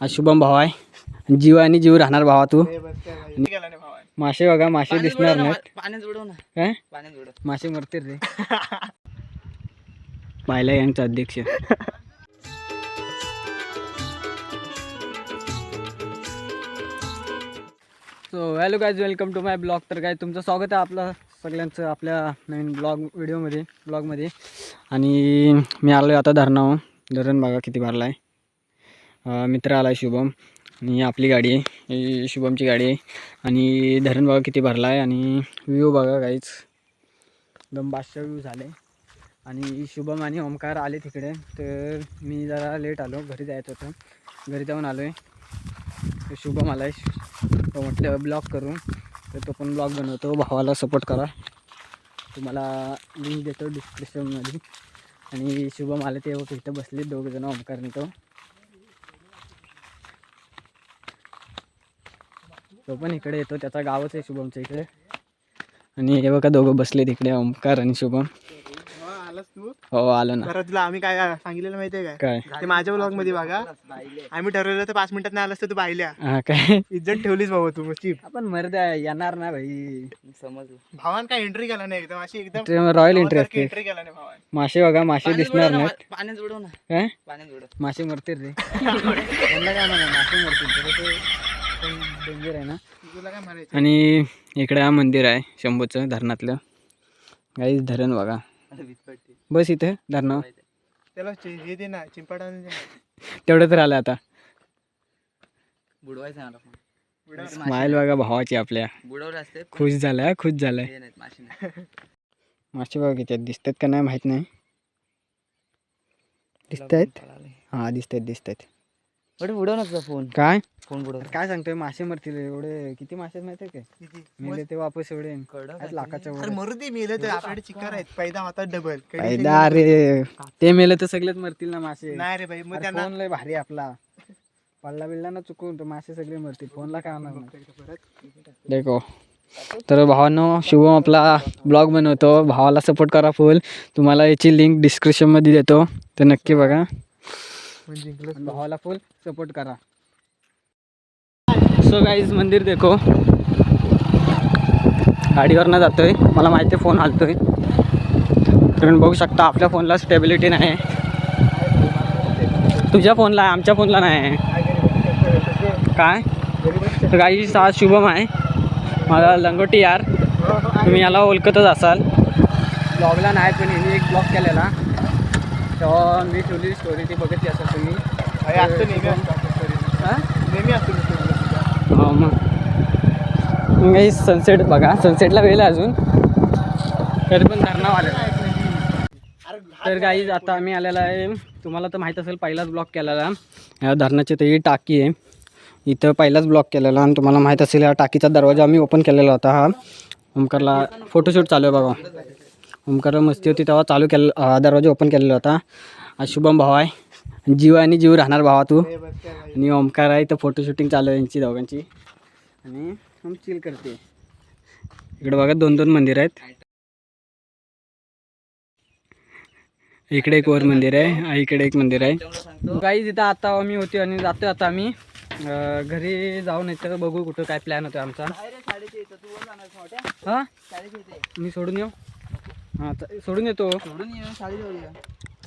आज शुभम भाव आहे. जीव आणि जीव राहणार भावा तू. नाही मासे बघा मासे दिसणार नाहीत. पाण्यात उडव ना काय पाण्यात उडव मासे मरतील रे. पाहिला यांचा अध्यक्ष. So hello guys welcome to my blog तर काय तुमचं स्वागत आहे आपलं सगळ्यांचं आपल्या नवीन ब्लॉग व्हिडिओमध्ये ब्लॉगमध्ये आणि मी आलो आहे आता धरणावर धरण बघा किती भरला आहे मित्र आला आहे शुभम. आणि आपली गाडी आहे. ही शुभमची गाडी आहे. आणि धरण बघा किती भरला आहे आणि व्ह्यू बघा काहीच एकदम बादशाह व्ह्यू झाले. आणि शुभम आणि ओमकार आले तिकडे. तर मी जरा लेट आलो. घरी जायचं होतं. घरी जाऊन आलो आहे शुभम आला आहे तो म्हटलं ब्लॉग करून तर तो पण ब्लॉग बनवतो. भावाला सपोर्ट करा. तुम्हाला लिंक देतो डिस्क्रिप्शनमध्ये आणि शुभम आले ते इथं बसले दोघंजण ओमकारने तो. तो पण इकडे येतो त्याचा गावच आहे शुभमच्या इकडे. आणि हे बघा दोघं बसले तिकडे ओमकार आणि शुभम. आलास तू हो आलो ना. तर तुला आम्ही काय सांगितलेलं माहितीये काय? काय? ते माझ्या ब्लॉगमध्ये बघा. आम्ही ठरवलं तर पाच मिनिटात नाही आलास तर तू पाहिल्या हा काय? इज्जत ठेवलीस बाबा तू चिप. आपण मर्दा येणार ना भाई. समजलं भावान काय एंट्री केला नाही एकदम अशी एकदम रॉयल इंटरेस्ट एंट्री केला नाही भावान. मासे बघा मासे दिसणार नाहीत. पाण्यात उडव ना. काय पाण्यात उडव मासे मरतील रे. काय म्हणा मासे मरतील डेंजर आहे ना. आणि इकडे हा मंदिर आहे शंभूचं धरणातलं. काहीच धरण बघा. बस इथे धरणावर त्याला. तेवढं तर आलं आता. बुडवायचं स्माईल बघा भावाची आपल्या. बुडवलं असते खुश झालाय खुश झालाय मासे बघा किती दिसतात का नाही माहीत नाही. दिसत आहेत हा दिसत आहेत दिसत आहेत बरं बुडव ना फोन. काय? फोन बुडव. काय सांगतोय? मासे मरतील एवढे किती मासे आहेत माहिती आहे काय? किती? मेले ते वापस एवढे. लाखाच्या अरे वर. मरू दे मेलं तर आपल्याकडे चिकार आहेत. पैदा होता डबल फायदा रे ते मेले तर सगळेच मरतील ना मासे. नाही रे भाई मग अरे त्यांना फोन लय भारी आहे आपला. पडला बिडला ना चुकून तर मासे सगळे मरतील. फोनला काय होणार नाही. देखो. तर भावांनो शुभम आपला ब्लॉग बनवतो. भावाला सपोर्ट करा फुल तुम्हाला याची लिंक डिस्क्रिप्शनमध्ये देतो. तर नक्की बघा. म्हणजे जिंकलं भावाला फुल सपोर्ट करा. सो गाईज मंदिर देखो. गाडीवरनं जातोय. मला माहिती आहे फोन हालतोय. तुम्ही बघू शकता आपल्या फोनला स्टेबिलिटी नाही तुझ्या फोनला आहे आमच्या फोनला नाही आहे. काय? तर काही आज शुभम आहे. मला लंगोटी यार. तुम्ही याला ओळखतच असाल. ब्लॉगला नाही पण हिने एक ब्लॉग केलेला. तेव्हा मी ठेवली स्टोरी ती बघितली असेल तुम्ही. असतो नेहमी story. हां. नेहमी असतो. हो मग. काही सनसेट बघा. सनसेटला वेळ अजून. तरी पण धरणा आलेला तर काही आता आम्ही आलेला आहे. तुम्हाला तर माहीत असेल पहिलाच ब्लॉक केलेला. या धरणाची तर ही टाकी आहे. इथं पहिलाच ब्लॉक केलेला आणि तुम्हाला माहीत असेल या टाकीचा दरवाजा आम्ही ओपन केलेला होता हा. ओमकारला फोटोशूट चालू आहे बघा. ओमकारला मस्ती होती तेव्हा चालू केलं दरवाजा ओपन केलेला होता. शुभम भाव आहे. जीव आणि जीव राहणार भावा तू. आणि ओमकार आहे तर फोटो शूटिंग चालू आहे यांची दोघांची. आणि हम चिल करते. इकडे बघा दोन दोन मंदिर आहेत. इकडे एक वर मंदिर आहे इकडे एक मंदिर आहे. काही तिथं आता आम्ही होती आणि जातो आता आम्ही. घरी जाऊन येतं बघू कुठं काय प्लॅन होतो आमचा. हा? मी सोडून येऊ? हां च- सोडून येतो सोडून ये, साडी जाऊया.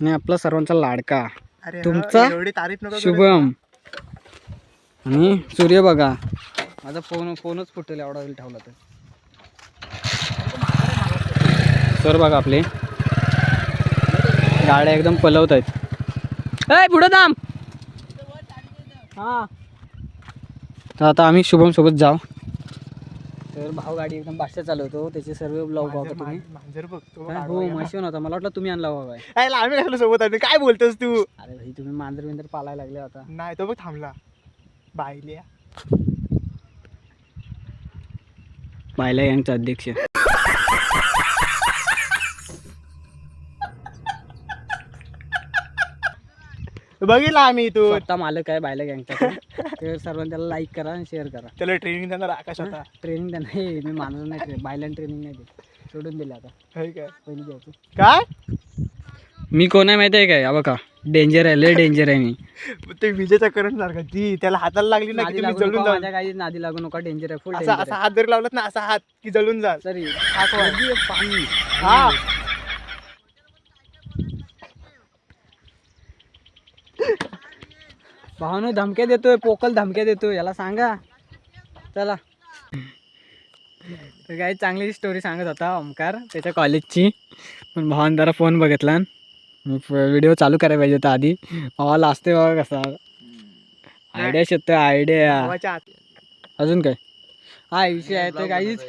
आणि आपला सर्वांचा लाडका. अरे हा, तुमचा? एवढी तारीफ नको करू. शुभम. आणि सूर्य बघा. माझा फोन फोनच फुटेल एवढा वेळ ठेवला तर. सर बघा आपले. गाड्या एकदम पलवत आहेत ए पुढं थांब. हां तर आता आम्ही शुभम सोबत जाऊ. तर भाऊ गाडी एकदम बादशा चालवतो. त्याचे सर्व ब्लॉग बघा तुम्ही. मांजर? हो माशी होता. मला वाटलं तुम्ही आणला बाबा. आम्ही कशाला सोबत आलो काय बोलतोस तू? अरे भाई तुम्ही मांजर बिंदर पालायला लागले आता. नाही तो बघ थांबला. बायल्या. पाहिला यांचा अध्यक्ष. बघितला आम्ही तू स्वतः मालक आहे बायला गँगचा तर सर्वांनी त्याला लाईक करा आणि शेअर करा. त्याला ट्रेनिंग देणार आकाश होता ट्रेनिंग त्यांना हे मी मानलं नाही ट्रे बायला ट्रेनिंग नाही देत सोडून दिलं आता. हे काय? पहिली द्यायची काय? मी कोण आहे माहिती आहे काय? हा बघा डेंजर आहे लय डेंजर आहे मी. ते विजेचा करंट सारखा. ती त्याला हाताला लागली ना की नादी तुम्ही लागू जळून नको जाल. माझ्या काही नादी लागू नका डेंजर आहे. फुल असा असा हात जरी लावलात ना असा हात की जळून जाल. सरी पाणी. हा. भावानो धमक्या देतोय पोकल धमक्या देतोय याला सांगा. चला. तर काही चांगली स्टोरी सांगत होता ओमकार त्याच्या कॉलेजची पण भावान जरा फोन बघितला मी व्हिडिओ चालू करायला पाहिजे होता आधी. भावाला असते बघा कसा. आयडिया शेततो आयडिया अजून काय? हा विषय आहे तर काहीच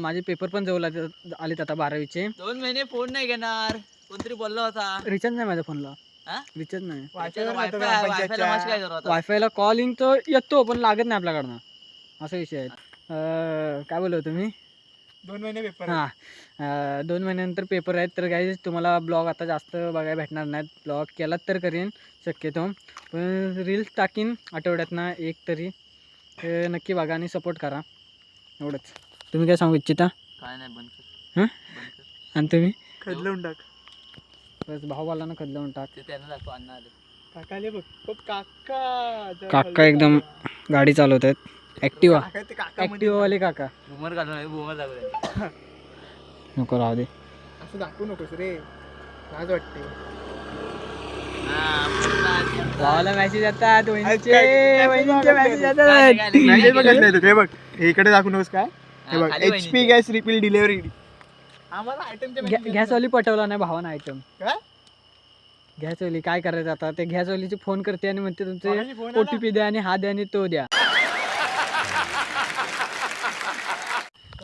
माझे पेपर पण जवळ आले- आलेत आता बारावीचे. दोन महिने फोन नाही घेणार. कोणतरी बोलला होता. रिचार्ज नाही माझ्या फोनला रिचार्ज नाही. वायफायला कॉलिंग तर येतो पण लागत नाही आपल्याकडनं. असा विषय आहे. अं, काय बोललो तुम्ही दोन महिने पेपर हां. अं, दोन महिन्यानंतर पेपर आहेत तर काही तुम्हाला ब्लॉग आता जास्त बघायला भेटणार नाहीत. ब्लॉग केलात तर करीन शक्यतो. पण रील्स टाकीन आठवड्यातनं एक तरी. नक्की बघा आणि सपोर्ट करा. एवढंच. तुम्ही काय सांगू इच्छिता? काय नाही बंद कर. हं? बंद कर. आणि तुम्ही? खदलवून टाक. बस टाक ते त्यांना दाखव अण्णा आले काकाले बघ खूप काका जरा काका खाली एकदम. गाडी चालवत आहेत ॲक्टिवा काका ते काका ॲक्टिवावाले काका बुमर काढून आहे बुमर दाखव नको राहू दे असं दाखवू नकोस रे लाज वाटते भावाला मेसेज येतात वहिनीचे काय- काय- येतात काय- नाही बघत नाही तू हे बघ हे इकडे दाखवू नकोस काय हे हा, बघ H. P gas refill delivery आम्हाला आयटमचे गॅसवाली पटवला नाही भावानं आयटम काय? गॅसवाली काय करायचं आता? ते गॅसवालीचे फोन करते आणि म्हणते तुमचे मगाशी phone ओ आला. टी पी द्या आणि हा द्या आणि तो द्या.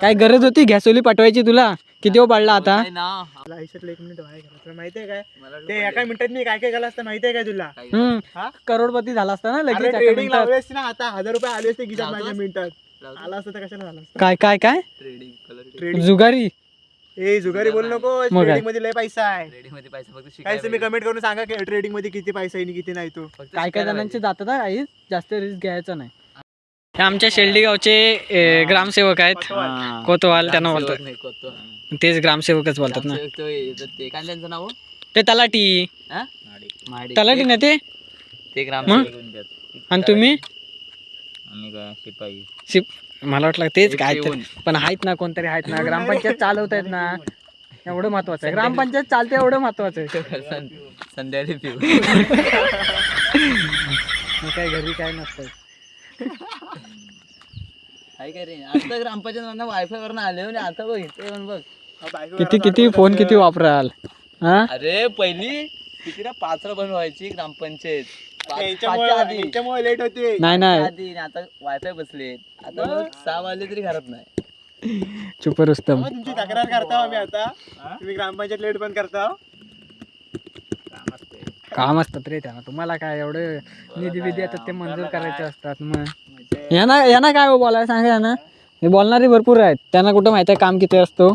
काय गरज होती गॅसवाली पाठवायची तुला? किती वेळ पडला आता? नाही ना. आपला आयुष्यातलं एक मिनिट व्हाय तुला माहिती आहे काय? ते एका मिनिटात मी काय काय केलं असतं माहिती आहे काय तुला? हम्म. हा? करोडपती झाला असता ना लगेच एका ट्रेडिंग मिनिटात. लावली असती ना आता. हजार रुपये आले असते गिजात लावतोस? माझ्या मिनिटात. आला असतं तर कशाला झालं असतं? काय काय काय? ट्रेडिंग कलर ट्रेडिंग जुगारी. ए जुगारी बोल नको मग काय? ट्रेडिंगमध्ये लय पैसा आहे. ट्रेडिंगमध्ये पैसा फक्त काय तुम्ही. कमेंट करून सांगा की ट्रेडिंगमध्ये किती पैसा आहे आणि किती नाही तो. फक्त काय काय शिकायला जणांचे. जातात हा काही जास्त रिस्क घ्यायचा नाही. हे आमच्या शेल्डी गावचे ए, ग्रामसेवक आहेत. हा. कोतवाल त्यांना ग्रामसेवक बोलतात नाही, कोतो. तेच ग्रामसेवकच बोलतात ना. ग्रामसेवक तो हे, तर ते काय त्यांचं नाव? ते तलाटी हा? महाडिक. तलाटी ना ते? ते ग्रामसेवक आणि तुम्ही? आम्ही काय शिपाई शिप मला वाटलं तेच काय. पण आहेत ना कोणतरी आहेत ना. ग्रामपंचायत चालवत आहेत ना. एवढं महत्वाचं आहे. ग्रामपंचायत चालते एवढं महत्वाचं आहे. संध्याकाळी पिऊ. काय घरी काय नसतं काय काय रे? आता ग्रामपंचायत वायफाय वरून आले आणि आता बघ इथे येऊन बघ. किती किती फोन. किती वापराल? हा? अरे पहिली किती ना पाचरा बनवायची ग्रामपंचायत? पाच- यांच्यामुळे पाचच्या आधी. यांच्यामुळे लेट होते. नाही नाही. आधी आणि आता वायफाय बसले. आता सहा वाजले तरी घरात नाही. चुप रुस्तम मग तुमची तक्रार करता आम्ही आता. तुम्ही ग्रामपंचायत लेट पण करता. काम असतात रे त्यांना तुम्हाला काय एवढे निधी विधी येतात ते मंजूर करायचे असतात मग. यांना यांना काय हो बोलायला? सांगा यांना. हे बोलणारे भरपूर आहेत. त्यांना कुठं माहिती आहे काम किती असतो?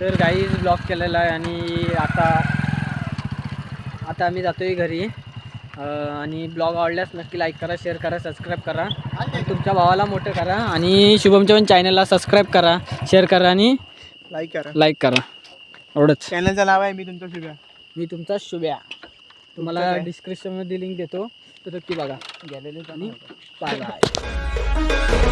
तर काही ब्लॉक केलेला आहे आणि आता आता आम्ही जातोय घरी. आणि ब्लॉग आवडल्यास नक्की लाईक करा शेअर करा सबस्क्राईब करा. तुमच्या भावाला मोठं करा आणि शुभमच्या पण चॅनलला सबस्क्राईब करा शेअर करा आणि लाईक करा. लाईक करा. एवढंच. चॅनलचं नाव आहे मी तुमचं शुभ्या. मी तुमचा शुभ्या. तुम्हाला? डिस्क्रिप्शनमध्ये लिंक देतो. तर नक्की बघा. गेलेले आणि बाय बाय